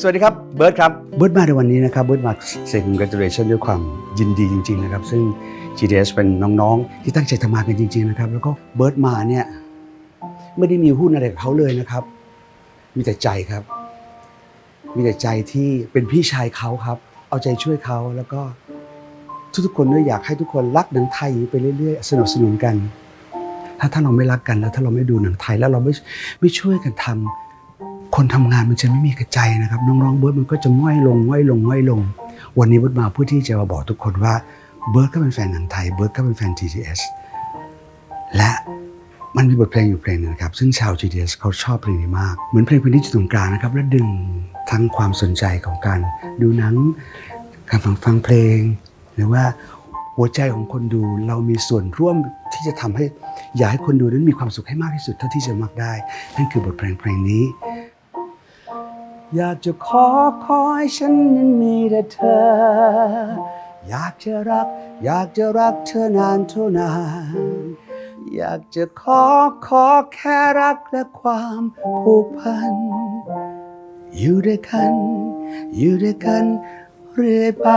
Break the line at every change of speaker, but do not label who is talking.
สวัสดีครับเบิร์ดครับเบิร์ดมาในวันนี้นะครับเบิร์ดมาเซ็น congratulation ด้วยความยินดีจริง ๆ นะครับ ซึ่ง GDS เป็นน้องๆ ที่ตั้งใจทำงานกันจริง ๆ นะครับ แล้วก็เบิร์ดมาเนี่ยไม่ได้มีหุ้นอะไรกับเขาเลยนะครับ มีแต่ใจครับ มีแต่ใจที่เป็นพี่ชายเขาครับ เอาใจช่วยเขาแล้วก็ทุกๆคนเนี่ยอยากให้ทุกคนรักหนังไทยไปเรื่อยๆสนับสนุนกัน ถ้าถ้าเราไม่รักกันแล้วถ้าเราไม่ดูหนังไทยแล้วเราไม่ไม่ช่วยกันทำ คนทำงานมันจะไม่มีกระใจนะครับ น้องๆเบิร์ดมันก็จะง่อยลงง่อยลงง่อยลง วันนี้เบิร์ดมาเพื่อที่จะมาบอกทุกคนว่าเบิร์ดก็เป็นแฟนหนังไทยเบิร์ดก็เป็นแฟน GTS และมันมีบทเพลงอยู่เพลงหนึงนะครับ ซึ่งชาว GTS เขาชอบเพลงนี้มาก เหมือนเพลงเพลงที่จุดตรงกลางนะครับ และดึงทั้งความสนใจของการดูหนัง การฟังฟังเพลง หรือว่าหัวใจของคนดูเรามีส่วนร่วมที่จะทำให้อยากให้คนดูนั้นมีความสุขให้มากที่สุดเท่าที่จะมากได้ นั่นคือบทเพลงเพลงนี้ อยากจะขอขอให้ฉันนั้นมีแต่เธอ อยากจะรัก อยากจะรักเธอนานเท่านาน อยากจะขอขอแค่รักและความผูกพัน อยู่ด้วยกัน อยู่ด้วยกันเรื่อยไป